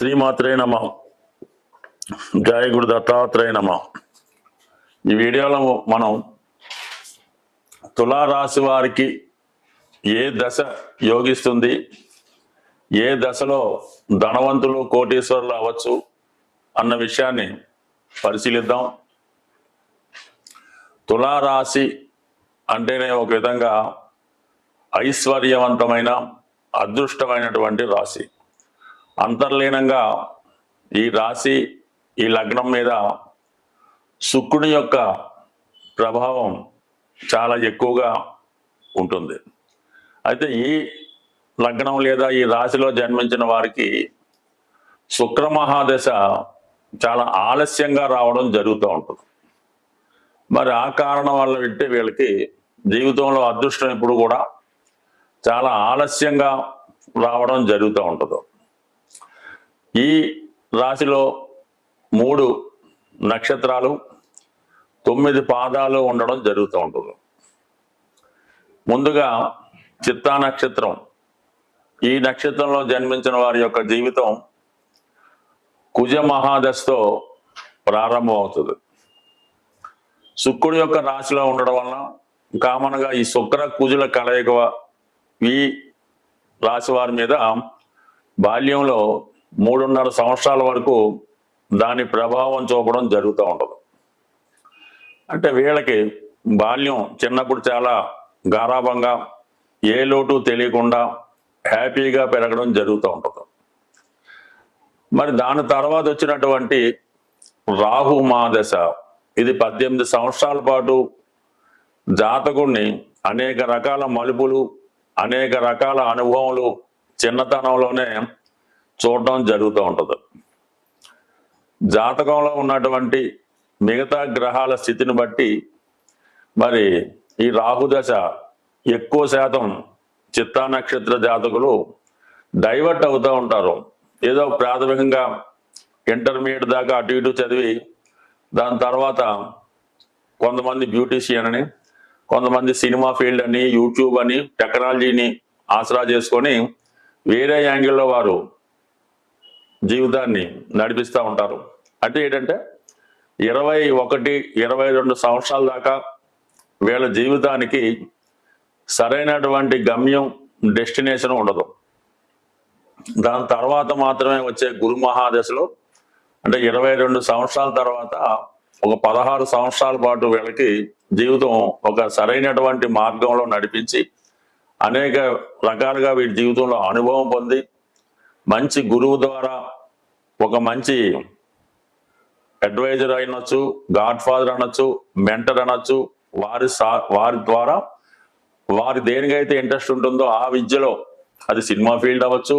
శ్రీమాత్రే నమ. జయ గురు దత్తాత్రేయ నమ. ఈ వీడియోలో మనం తులారాశి వారికి ఏ దశ యోగిస్తుంది? ఏ దశలో ధనవంతులు కోటీశ్వరులు అవ్వచ్చు అన్న విషయాన్ని పరిశీలిద్దాం. తులారాశి అంటేనే ఒక విధంగా ఐశ్వర్యవంతమైన అదృష్టమైనటువంటి రాశి. అంతర్లీనంగా ఈ రాశి ఈ లగ్నం మీద శుక్రుని యొక్క ప్రభావం చాలా ఎక్కువగా ఉంటుంది. అయితే ఈ లగ్నం లేదా ఈ రాశిలో జన్మించిన వారికి శుక్రమహాదశ చాలా ఆలస్యంగా రావడం జరుగుతూ ఉంటుంది. మరి ఆ కారణం వల్ల వింటే వీళ్ళకి జీవితంలో అదృష్టం ఎప్పుడు కూడా చాలా ఆలస్యంగా రావడం జరుగుతూ ఉంటుంది. ఈ రాశిలో మూడు నక్షత్రాలు తొమ్మిది పాదాలు ఉండడం జరుగుతూ ఉంటుంది. ముందుగా చిత్తా నక్షత్రం. ఈ నక్షత్రంలో జన్మించిన వారి యొక్క జీవితం కుజ మహాదశతో ప్రారంభమవుతుంది. శుక్రుడు యొక్క రాశిలో ఉండడం వలన కామన్గా ఈ శుక్ర కుజుల కలయిక ఈ రాశి వారి మీద బాల్యంలో మూడున్నర సంవత్సరాల వరకు దాని ప్రభావం చూపడం జరుగుతూ ఉంటుంది అంటే వీళ్ళకి బాల్యం చిన్నప్పుడు చాలా గారాభంగా ఏ లోటు తెలియకుండా హ్యాపీగా పెరగడం జరుగుతూ ఉంటుంది. మరి దాని తర్వాత వచ్చినటువంటి రాహు మాదశ ఇది పద్దెనిమిది సంవత్సరాల పాటు జాతకుడిని అనేక రకాల మలుపులు అనేక రకాల అనుభవములు చిన్నతనంలోనే చూడడం జరుగుతూ ఉంటుంది. జాతకంలో ఉన్నటువంటి మిగతా గ్రహాల స్థితిని బట్టి మరి ఈ రాహుదశ ఎక్కువ శాతం చిత్తా నక్షత్ర జాతకులు డైవర్ట్ అవుతూ ఉంటారు. ఏదో ప్రాథమికంగా ఇంటర్మీడియట్ దాకా అటు ఇటు చదివి దాని తర్వాత కొంతమంది బ్యూటీషియన్ అని కొంతమంది సినిమా ఫీల్డ్ అని యూట్యూబ్ అని టెక్నాలజీని ఆసరా చేసుకొని వేరే యాంగిల్లో వారు జీవితాన్ని నడిపిస్తూ ఉంటారు. అంటే ఏంటంటే ఇరవై ఒకటి ఇరవై రెండు సంవత్సరాల దాకా వీళ్ళ జీవితానికి సరైనటువంటి గమ్యం డెస్టినేషన్ ఉండదు. దాని తర్వాత మాత్రమే వచ్చే గురు మహాదశలో అంటే ఇరవై రెండు సంవత్సరాల తర్వాత ఒక పదహారు సంవత్సరాల పాటు వీళ్ళకి జీవితం ఒక సరైనటువంటి మార్గంలో నడిపించి అనేక రకాలుగా వీటి జీవితంలో అనుభవం పొంది మంచి గురువు ద్వారా ఒక మంచి అడ్వైజర్ అనొచ్చు గాడ్ ఫాదర్ అనొచ్చు మెంటర్ అనొచ్చు వారి సా వారి ద్వారా వారి దేనికైతే ఇంట్రెస్ట్ ఉంటుందో ఆ విద్యలో అది సినిమా ఫీల్డ్ అవ్వచ్చు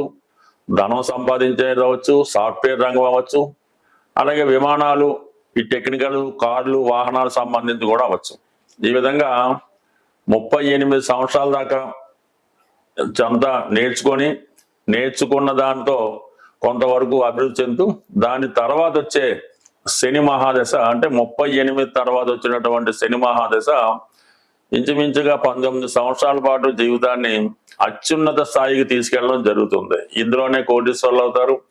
ధనం సంపాదించేది అవ్వచ్చు సాఫ్ట్వేర్ రంగం అవ్వచ్చు అలాగే విమానాలు ఈ టెక్నికల్ కార్లు వాహనాలు సంబంధించి కూడా అవ్వచ్చు. ఈ విధంగా ముప్పై ఎనిమిది సంవత్సరాల దాకా చంత నేర్చుకొని నేర్చుకున్న దాంతో కొంతవరకు అభివృద్ధి చెందుతూ దాని తర్వాత వచ్చే శని మహాదశ అంటే ముప్పై ఎనిమిది తర్వాత వచ్చినటువంటి శని మహాదశ ఇంచుమించుగా పంతొమ్మిది సంవత్సరాల పాటు జీవితాన్ని అత్యున్నత స్థాయికి తీసుకెళ్ళడం జరుగుతుంది. ఇందులోనే కోటీశ్వర్లు అవుతారు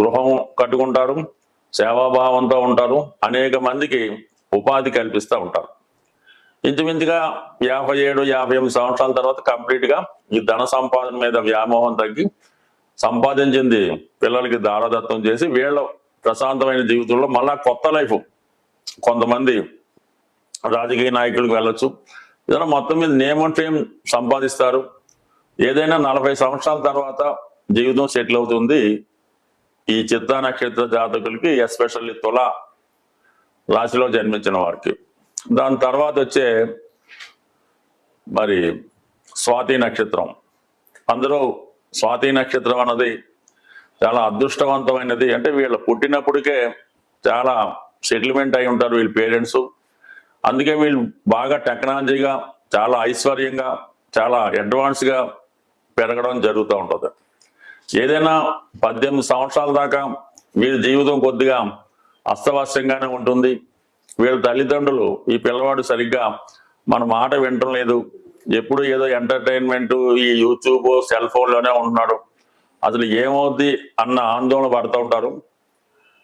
గృహం కట్టుకుంటారు సేవాభావంతో ఉంటారు అనేక మందికి ఉపాధి కల్పిస్తూ ఉంటారు. ఇంచుమించుగా యాభై ఏడు యాభై ఎనిమిది సంవత్సరాల తర్వాత కంప్లీట్గా ఈ ధన సంపాదన మీద వ్యామోహం తగ్గి సంపాదించింది పిల్లలకి దారదత్వం చేసి వీళ్ళ ప్రశాంతమైన జీవితంలో మళ్ళా కొత్త లైఫ్. కొంతమంది రాజకీయ నాయకులకు వెళ్ళొచ్చు. ఏదైనా మొత్తం మీద నేమ్ అండ్ ఫేమ్ సంపాదిస్తారు. ఏదైనా నలభై సంవత్సరాల తర్వాత జీవితం సెటిల్ అవుతుంది. ఈ చిత్తా నక్షత్ర జాతకులకి ఎస్పెషల్లీ తుల రాశిలో జన్మించిన వారికి. దాని తర్వాత వచ్చే మరి స్వాతి నక్షత్రం. అందరూ స్వాతి నక్షత్రం అన్నది చాలా అదృష్టవంతమైనది. అంటే వీళ్ళు పుట్టినప్పటికే చాలా సెటిల్మెంట్ అయి ఉంటారు వీళ్ళ పేరెంట్స్. అందుకే వీళ్ళు బాగా టెక్నాలజీగా చాలా ఐశ్వర్యంగా చాలా అడ్వాన్స్గా పెరగడం జరుగుతూ ఉంటుంది. ఏదైనా పద్దెనిమిది సంవత్సరాల దాకా వీళ్ళ జీవితం కొద్దిగా అస్తవ్యస్తంగానే ఉంటుంది. వీళ్ళ తల్లిదండ్రులు ఈ పిల్లవాడు సరిగ్గా మన మాట వినటం లేదు. ఎప్పుడు ఏదో ఎంటర్టైన్మెంట్ ఈ యూట్యూబ్ సెల్ ఫోన్లోనే ఉంటున్నాడు. అసలు ఏమవుద్ది అన్న ఆందోళన పడుతూ ఉంటారు.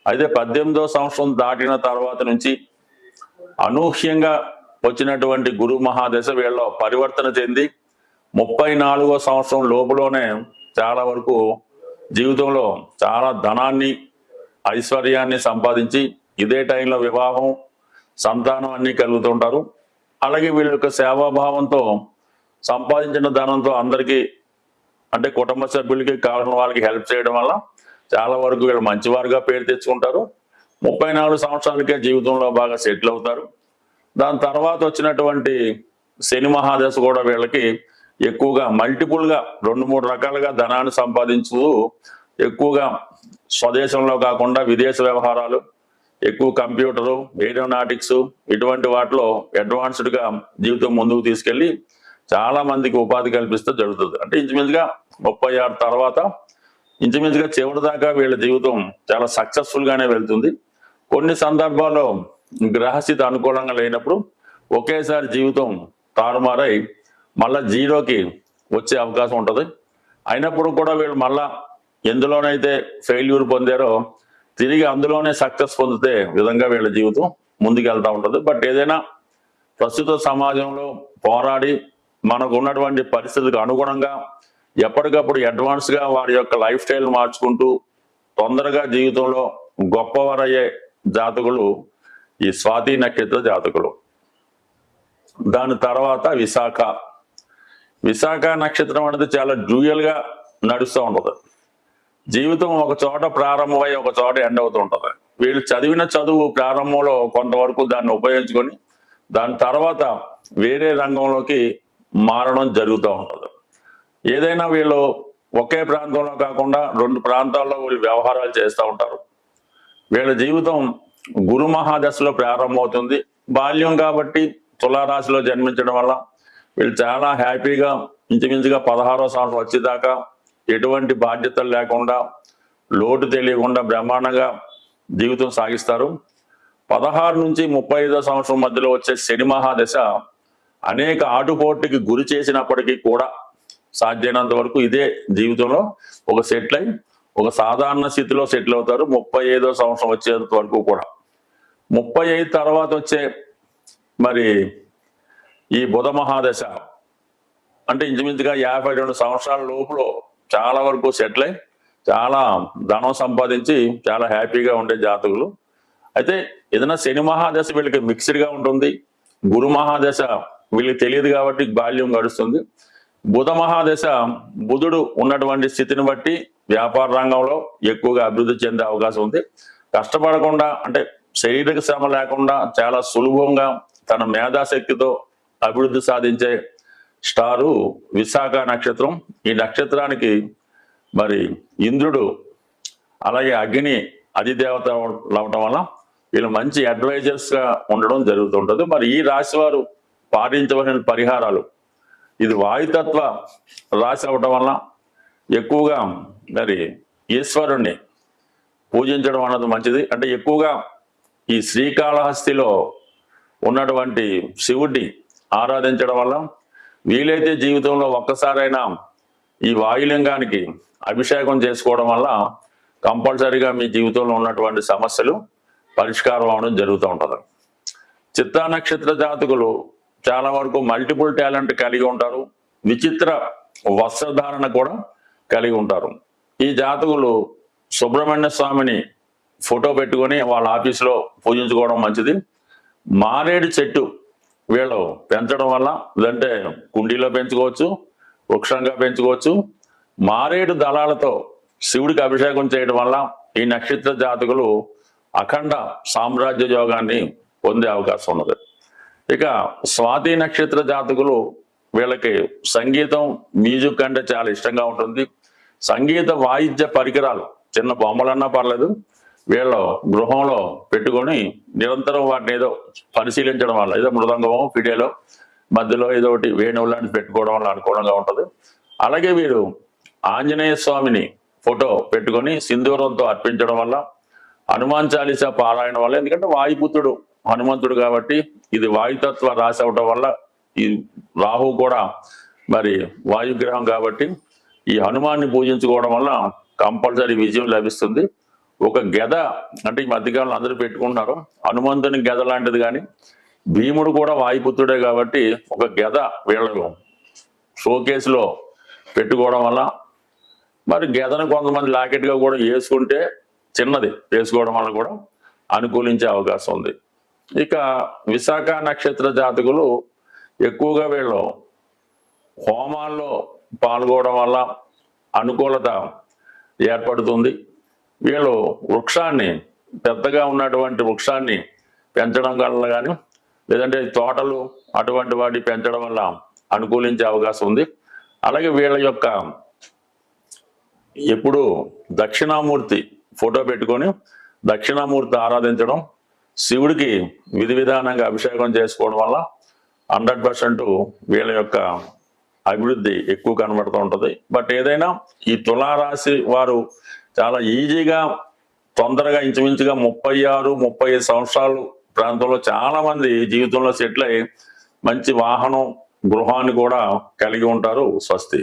అయితే పద్దెనిమిదో సంవత్సరం దాటిన తర్వాత నుంచి అనూహ్యంగా వచ్చినటువంటి గురు మహాదశ వీళ్ళలో పరివర్తన చెంది ముప్పై నాలుగో సంవత్సరం లోపులోనే చాలా వరకు జీవితంలో చాలా ధనాన్ని ఐశ్వర్యాన్ని సంపాదించి ఇదే టైంలో వివాహం సంతానం అన్ని కలుగుతుంటారు అలాగే వీళ్ళ యొక్క సేవాభావంతో సంపాదించిన ధనంతో అందరికీ అంటే కుటుంబ సభ్యులకి కావాల్సిన వాళ్ళకి హెల్ప్ చేయడం వల్ల చాలా వరకు వీళ్ళు మంచివారుగా పేరు తెచ్చుకుంటారు. ముప్పై నాలుగు సంవత్సరాలకే జీవితంలో బాగా సెటిల్ అవుతారు. దాని తర్వాత వచ్చినటువంటి శని మహాదశ కూడా వీళ్ళకి ఎక్కువగా మల్టిపుల్గా రెండు మూడు రకాలుగా ధనాన్ని సంపాదించు ఎక్కువగా స్వదేశంలో కాకుండా విదేశ వ్యవహారాలు ఎక్కువ కంప్యూటరు ఏరోనాటిక్స్ ఇటువంటి వాటిలో అడ్వాన్స్డ్గా జీవితం ముందుకు తీసుకెళ్ళి చాలా మందికి ఉపాధి కల్పిస్తే జరుగుతుంది. అంటే ఇంచుమించుగా ముప్పై ఆరు తర్వాత ఇంచుమించుగా చివరి దాకా వీళ్ళ జీవితం చాలా సక్సెస్ఫుల్ గానే వెళ్తుంది. కొన్ని సందర్భాల్లో గ్రహస్థితి అనుకూలంగా లేనప్పుడు ఒకేసారి జీవితం తారుమారై మళ్ళా జీరోకి వచ్చే అవకాశం ఉంటుంది. అయినప్పుడు కూడా వీళ్ళు మళ్ళా ఎందులోనైతే ఫెయిల్యూర్ పొందారో తిరిగి అందులోనే సక్సెస్ పొందితే విధంగా వీళ్ళ జీవితం ముందుకు వెళ్తూ ఉంటుంది. బట్ ఏదైనా ప్రస్తుత సమాజంలో పోరాడి మనకు ఉన్నటువంటి పరిస్థితికి అనుగుణంగా ఎప్పటికప్పుడు అడ్వాన్స్గా వారి యొక్క లైఫ్ స్టైల్ మార్చుకుంటూ తొందరగా జీవితంలో గొప్పవారయ్యే జాతకులు ఈ స్వాతి నక్షత్ర జాతకులు. దాని తర్వాత విశాఖ. విశాఖ నక్షత్రం అనేది చాలా డ్యూయల్గా నడుస్తూ ఉంటది. జీవితం ఒక చోట ప్రారంభమై ఒక చోట ఎండ్ అవుతూ ఉంటది. వీళ్ళు చదివిన చదువు ప్రారంభంలో కొంతవరకు దాన్ని ఉపయోగించుకొని దాని తర్వాత వేరే రంగంలోకి మారడం జరుగుతూ ఉంటుంది. ఏదైనా వీళ్ళు ఒకే ప్రాంతంలో కాకుండా రెండు ప్రాంతాల్లో వీళ్ళు వ్యవహారాలు చేస్తూ ఉంటారు. వీళ్ళ జీవితం గురు మహాదశలో ప్రారంభమవుతుంది. బాల్యం కాబట్టి తులారాశిలో జన్మించడం వల్ల వీళ్ళు చాలా హ్యాపీగా ఇంచుమించుగా పదహారో సంవత్సరం వచ్చేదాకా ఎటువంటి బాధ్యతలు లేకుండా లోటు తెలియకుండా బ్రహ్మాండంగా జీవితం సాగిస్తారు. పదహారు నుంచి ముప్పై సంవత్సరం మధ్యలో వచ్చే శని మహాదశ అనేక ఆటుపోటుకి గురి చేసినప్పటికీ కూడా సాధ్యమైనంత వరకు ఇదే జీవితంలో ఒక సెటిల్ అయి ఒక సాధారణ స్థితిలో సెటిల్ అవుతారు. ముప్పై ఐదో సంవత్సరం వచ్చేంత వరకు కూడా. ముప్పై ఐదు తర్వాత వచ్చే మరి ఈ బుధ మహాదశ అంటే ఇంచుమించుగా యాభై రెండు సంవత్సరాల లోపులో చాలా వరకు సెటిల్ అయి చాలా ధనం సంపాదించి చాలా హ్యాపీగా ఉండే జాతకులు. అయితే ఏదైనా శని మహాదశ వీళ్ళకి మిక్స్డ్గా ఉంటుంది. గురు మహాదశ వీళ్ళకి తెలియదు కాబట్టి బాల్యం గడుస్తుంది. బుధ మహాదశ బుధుడు ఉన్నటువంటి స్థితిని బట్టి వ్యాపార రంగంలో ఎక్కువగా అభివృద్ధి చెందే అవకాశం ఉంది. కష్టపడకుండా అంటే శారీరక శ్రమ లేకుండా చాలా సులభంగా తన మేధాశక్తితో అభివృద్ధి సాధించే స్టారు విశాఖ నక్షత్రం. ఈ నక్షత్రానికి మరి ఇంద్రుడు అలాగే అగ్ని అధిదేవత అవటం వల్ల వీళ్ళు మంచి అడ్వైజర్స్గా ఉండడం జరుగుతుంటుంది. మరి ఈ రాశి వారు పాటించవలసిన పరిహారాలు. ఇది వాయుతత్వ రాశి అవటం వల్ల ఎక్కువగా మరి ఈశ్వరుణ్ణి పూజించడం అన్నది మంచిది. అంటే ఎక్కువగా ఈ శ్రీకాళహస్తిలో ఉన్నటువంటి శివుడిని ఆరాధించడం వల్ల వీలైతే జీవితంలో ఒక్కసారైనా ఈ వాయులింగానికి అభిషేకం చేసుకోవడం వల్ల కంపల్సరీగా మీ జీవితంలో ఉన్నటువంటి సమస్యలు పరిష్కారం అవడం జరుగుతూ ఉంటుంది. చిత్తా నక్షత్ర జాతకులు చాలా వరకు మల్టిపుల్ టాలెంట్ కలిగి ఉంటారు. విచిత్ర వస్త్రధారణ కూడా కలిగి ఉంటారు. ఈ జాతకులు సుబ్రహ్మణ్య స్వామిని ఫోటో పెట్టుకొని వాళ్ళ ఆఫీసులో పూజించుకోవడం మంచిది. మారేడు చెట్టు వీళ్ళు పెంచడం వల్ల లేదంటే కుండీలో పెంచుకోవచ్చు వృక్షంగా పెంచుకోవచ్చు. మారేడు దళాలతో శివుడికి అభిషేకం చేయడం వల్ల ఈ నక్షత్ర జాతకులు అఖండ సామ్రాజ్య యోగాన్ని పొందే అవకాశం ఉన్నది. ఇక స్వాతి నక్షత్ర జాతకులు వీళ్ళకి సంగీతం మ్యూజిక్ అంటే చాలా ఇష్టంగా ఉంటుంది. సంగీత వాయిద్య పరికరాలు చిన్న బొమ్మలన్నా పర్లేదు వీళ్ళు గృహంలో పెట్టుకొని నిరంతరం వాటిని ఏదో పరిశీలించడం వల్ల ఏదో మృదంగమో ఫిడేలో మధ్యలో ఏదో ఒకటి వేణువు లాంటిది పెట్టుకోవడం వల్ల అనుకూలంగా ఉంటుంది. అలాగే వీరు ఆంజనేయ స్వామిని ఫోటో పెట్టుకొని సింధూరంతో అర్పించడం వల్ల హనుమాన్ చాలీసా పారాయణ వల్ల ఎందుకంటే వాయుపుత్రుడు హనుమంతుడు కాబట్టి ఇది వాయుతత్వ రాశి అవటం వల్ల ఈ రాహు కూడా మరి వాయుగ్రహం కాబట్టి ఈ హనుమాన్ని పూజించుకోవడం వల్ల కంపల్సరీ విజయం లభిస్తుంది. ఒక గెద అంటే ఈ మధ్యకాలంలో అందరూ పెట్టుకుంటున్నారు. హనుమంతుని గెద లాంటిది కానీ భీముడు కూడా వాయుపుత్రుడే కాబట్టి ఒక గెద వీళ్ళలో షోకేసులో పెట్టుకోవడం వల్ల మరి గెదను కొంతమంది లాకెట్గా కూడా వేసుకుంటే చిన్నది వేసుకోవడం వల్ల కూడా అనుకూలించే అవకాశం ఉంది. ఇక విశాఖ నక్షత్ర జాతకులు ఎక్కువగా వీళ్ళు హోమాల్లో పాల్గొనడం వల్ల అనుకూలత ఏర్పడుతుంది. వీళ్ళు వృక్షాన్ని పెద్దగా ఉన్నటువంటి వృక్షాన్ని పెంచడం వల్ల కానీ లేదంటే తోటలు అటువంటి వాటి పెంచడం వల్ల అనుకూలించే అవకాశం ఉంది. అలాగే వీళ్ళ యొక్క ఎప్పుడు దక్షిణామూర్తి ఫోటో పెట్టుకొని దక్షిణామూర్తి ఆరాధించడం శివుడికి విధి విధానంగా అభిషేకం చేసుకోవడం వల్ల హండ్రెడ్ పర్సెంట్ వీళ్ళ యొక్క అభివృద్ధి ఎక్కువ కనబడుతూ ఉంటుంది. బట్ ఏదైనా ఈ తులారాశి వారు చాలా ఈజీగా తొందరగా ఇంచుమించుగా ముప్పై ఆరు ముప్పై ఐదు సంవత్సరాలు ప్రాంతంలో చాలా మంది జీవితంలో సెటిల్ అయ్యి మంచి వాహనం గృహాన్ని కూడా కలిగి ఉంటారు స్వస్తి.